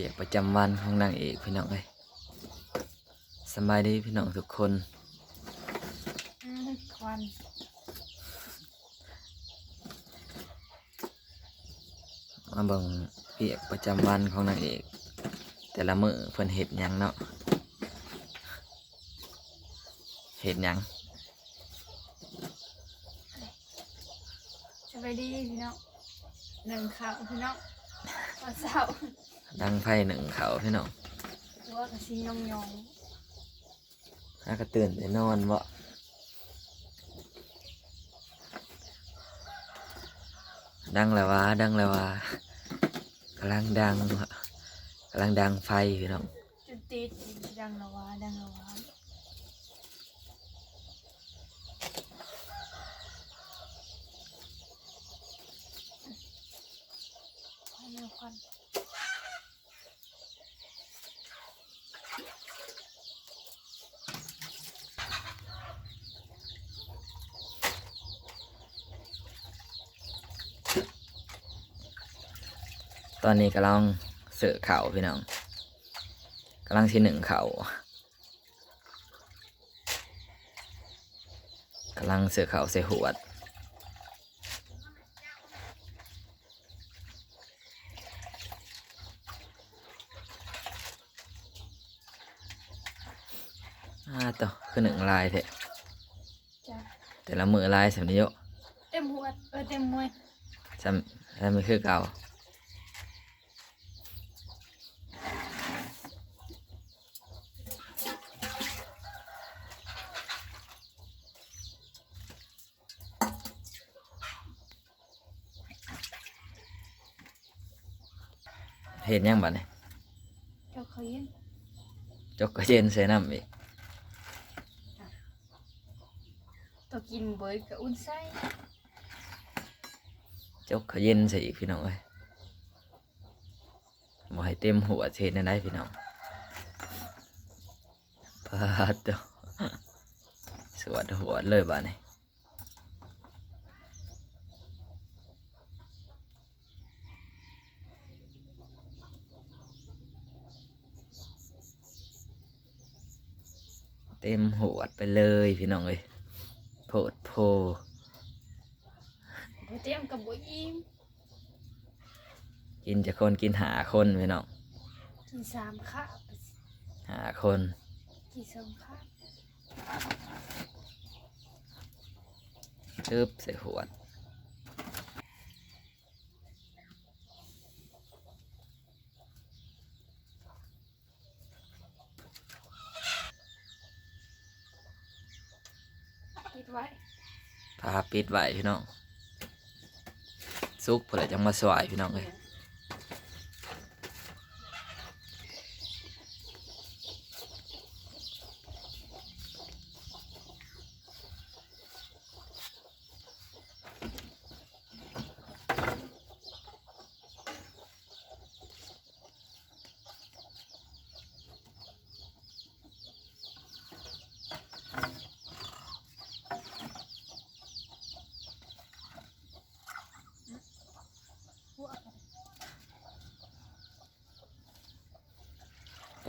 ปียกประจำวันของนางเอกพี่น้องเอ้ยสำบายดีพี่น้องทุกคนอืมควันมาเบิ่งเปียกประจำวันของนางเอก แต่ละมื้อเพิ่นเฮ็ดหยังเนาะเฮ็ดหยังสบายดีพี่น้องหนึ่งข่าวพี่น้องวันเสาร์ ดังไฟหนึ่งเขาพี่น้องหัวกับสียองยองถ้าก็ตื่นไปนอนบ่ดังแล้ววะดังแล้ววะกำลังดังวะกำลังดังไฟพี่น้อง จุดติดดังละวะดังละวะควันเอาควัน ต อนนี้กำลังเสือเข่าพี่น้องกำลังที่หนึ่งเข่ากำลังเสือเข่าใส่หวดอ่าต่อคือหนึ่งลายเถอะจ้ะแต่ละมือลายสำนิยเต็มหัวเออเต็มมวยจำแล้วมันคือเก่า เห็นยังบัดนี่เจ้าเขาเย็นจกกระเย็นใส่น้ำอีกตัวกินเบยกับอุ่นไส้จกกระเย็นใส่อีกพี่น้องเอ้ยบ่ให้เต็มหัวเทนได้พี่น้องพาดเด้อสวัสดหัวเลยบ้านี่ ต็มหัวไปเลยพี่น้องเอ้ยโพดโพบ่เตรียมกับบ่อิ่มกินจะคนกินหาคนพี่น้องกินสามข้าวหาคนกินสองข้าวตึบใส่หัวด ไว้พาปิดไว้พี่น้องซุกเผื่อจังมาสวายพี่น้องเลย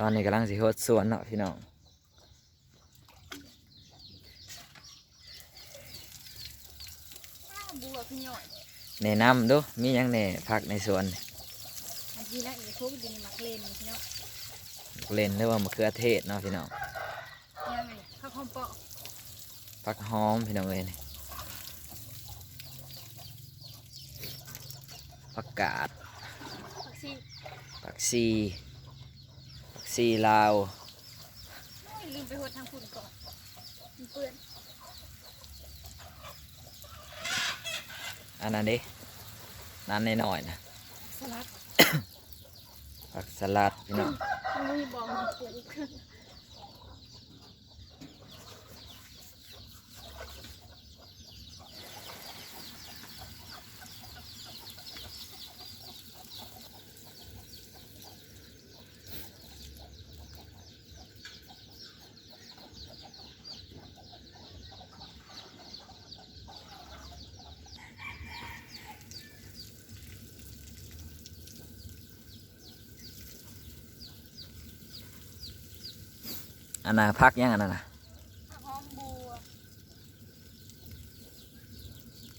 ตอนนี้กำลังสิโหดสวนเนาะพี่น้องข้าวบัวพี่หน่อยแนะนำดูมีหยังแหน่พักในสวนอันที่แรกอย่าทุกอยู่ในมักเลนพี่น้องเล่นเรียกว่ามะเขือเทศเนาะพี่น้องยังไงข้าวหอมเปาะพักหอมพี่น้องเอ้ยนี่ผักกาดผักชีผักซีผัก ซีลาวโอ้ยลืมไปหดทางฝุ่นก่อนมันเปื้อนอันนั้นดินั่นน้อยๆนะสลัดผักสลัดพี่น้อง มันมีบองมันเปื้อนขึ้นพ อันน่ะพักยังอันนั้นน่ะผักหอมบัว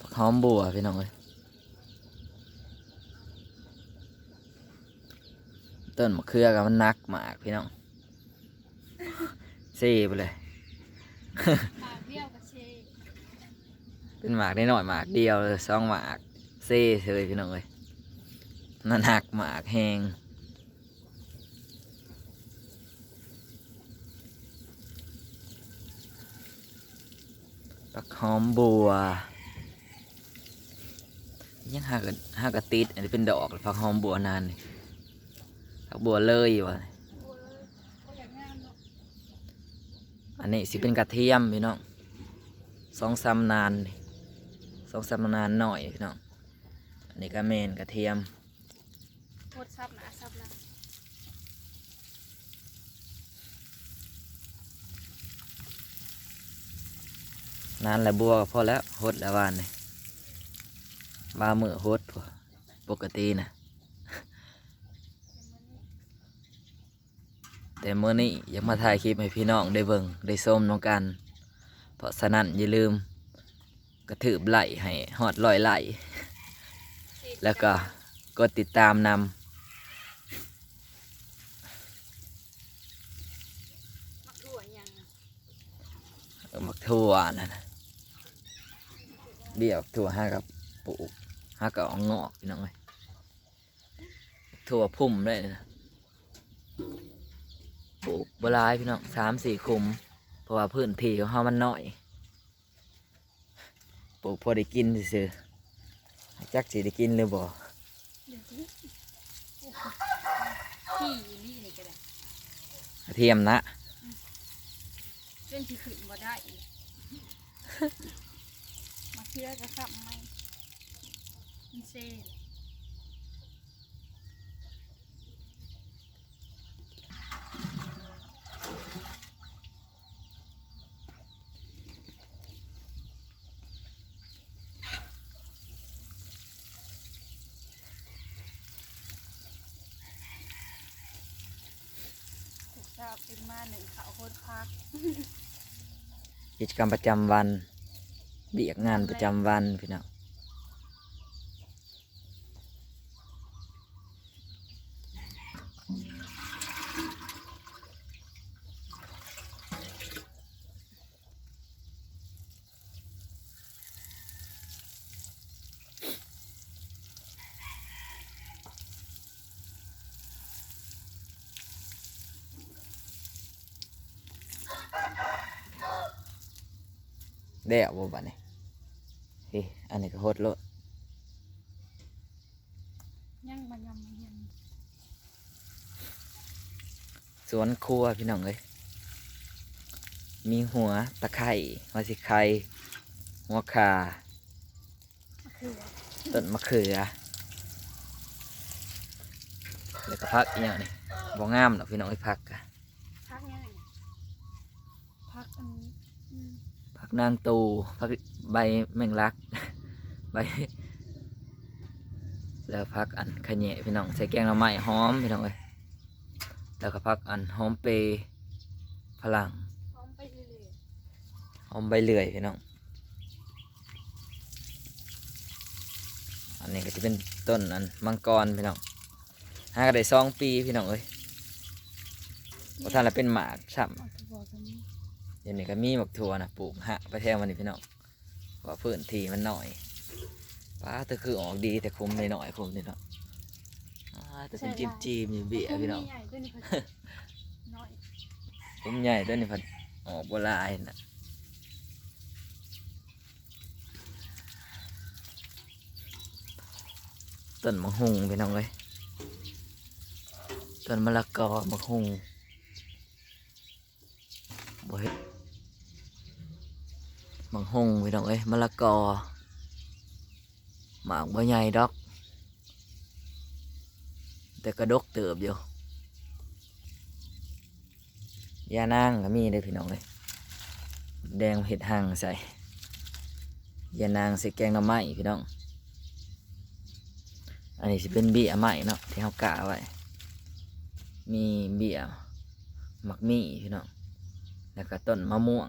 ผักหอมบัวพี่น้องเอ้ยต้นมะเขือกับมันนักมากพี่น้องเซ่ไปเลยหมากเบี้ยวกับเชเป็นหมากได้หน่อยหมากเดียวเลยสองหมากเซ่เลยพี่น้องเอ้ยนั่นหักหมากแหง ปักหอมบัว ยังหากหากะติดอันนี้เป็นดอกผักหอมบัวนานผักบัวเลยอยู่วะบัวเลยบัวอย่างงามเนาะอันนี้สิเป็นกระเทียมพี่น้องสองซ้ำนานสองซ้ำนานหน่อยพี่น้องอันนี้ก็เมนกระเทียมโคตรซับนะซับนะ นานแล้วบัวพอแล้วฮดแล้ววานนี่บามือฮดปกตินะแต่เมื่อนี้ยากมาถ่ายคลิปให้พี่น้องได้เบิ่งได้ส้มน้องกัน เพราะฉะนั้นอย่าลืม กระถืบไหลให้หอดลอยไหลแล้วก็กดติดตามนมักถั่วย่างนะำมักทั่วนั่นนะ เบี้ยบักทั่วห้ากับปลูกห้ากับเอางอกพี่น้องเลยทั่วพุ่มได้นะปลูกบหลายพี่น้องสามสี่คุม เพราะว่าพื้นที่ของเฮามันน้อยปลูกพอได้กินซื่อๆจักสิได้กินหรือบ่เดี๋ยวนี้พี่นี่นี่ก็ได้กระเทียมนะเล่นที่ขึ้นบ่ได้อีกมา เชื่อจะซับไหมมันเซ่ถูกทราบเป็นมาหนึ่งเขาโคตรพัก กิจกรรมประจำวัน เบียกงานประจำวันพี่น้องได้เอาบ่บัดนี้ เฮ้ยอันนี้ก็โหดโลดยังมันยังมันยังสวนครัวพี่น้องเอ้ยมีหัวตะไคร้หัวสิไข่หัวคาคือต้นมะเขือแล้วก็พักอีกอย่างนี่บ่งามหรอกพี่น้องไอ้ยพักกะพักยังไงพักอันนี้อืมพัก นางตูพักใบแมงลัก ใบ แล้วพักอันขะพี่น้องใส่แกงหน่อไม้หอมพี่น้องเอ้ยแล้วก็พักอันหอมเปยพลังพร้อมไปเรื่อยหอมใบเลื่อยพี่น้อง อันนี้ก็จะเป็นต้นอันมังกรพี่น้องหาก็ได้สองปีพี่น้องเอ้ยๆพอท่านละเป็นหมากช้ำ เดี๋ยวนี้ก็มีหมักถั่วนะปลูกหะไปแทงมันนี่พี่น้องเพราะว่าพื้นที่มันหน่อยป้าแต่คือออกดีแต่คุมไม่หน่อยคุมนี่เนาะอ่าแต่เป็นจีมจีมๆอยู่เบี้ยพี่น้องใหญ่ๆด้วยนี่ค่ะน้อยคุมใหญ่ตัวนี้พันออกบัวลายนะต้นมะฮุงพี่น้องเลยต้นมะละกอมะฮุง บ่เฮ็ดมะฮุงพี่น้องเอ้ยมะละกอหมากบ่ใหญ่ดอก แต่กระดกเติบอยู่ยานางก็มีเด้อพี่น้องเลยแดงเห็ดหางใส่ยานางใส่แกงหน่อไม้พี่น้อง อันนี้สิเป็นเบี้ยใหม่เนาะที่เขากะไว้มีเบี้ยหมักมี่พี่น้อง แล้วก็ต้นมะม่วง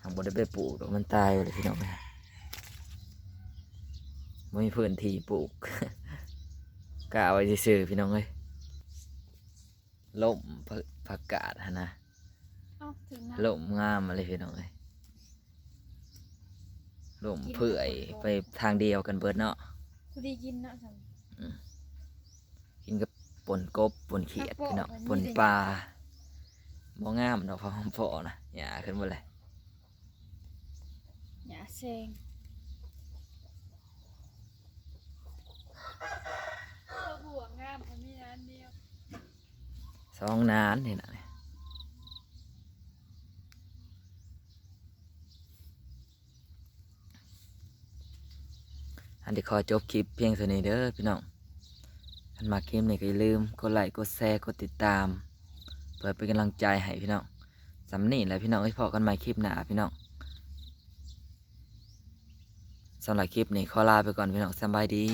ทางบได้ไปปลูกดอกมันตายไปเลยพี่น้องนะไม่มีพื้นที่ปลูกกะเอาไว้ซื่อๆพี่น้องเอ้ยล่มผักผักกาดหั้นนะเอ้าถึงนะล่มงามมาเลยพี่น้องเอ้ยล่มเปื่อยไปทางเดียวกันเบิดเนาะพอดีกินเนาะสั่งกินกับ ปนกบปนเขียดพี่น้องปนปลาบ่งามดอกพอหอมพอนะหยาขึ้นมาเลยหยาเซงตัวบัวงามมันมีอันเดียวสองนานนี่นะอันที่ขอจบคลิปเพียงเท่านี้เด้อพี่น้อง อันมาคลิปนี้ก็อย่าลืมกดไลค์กดแชร์กดติดตาม เพื่อเป็นกำลังใจให้พี่น้องสำนี่แหละพี่น้องไว้พอกันใหม่คลิปหน้าพี่น้องสำหรับคลิปนี้ขอลาไปก่อนพี่น้องสบายดี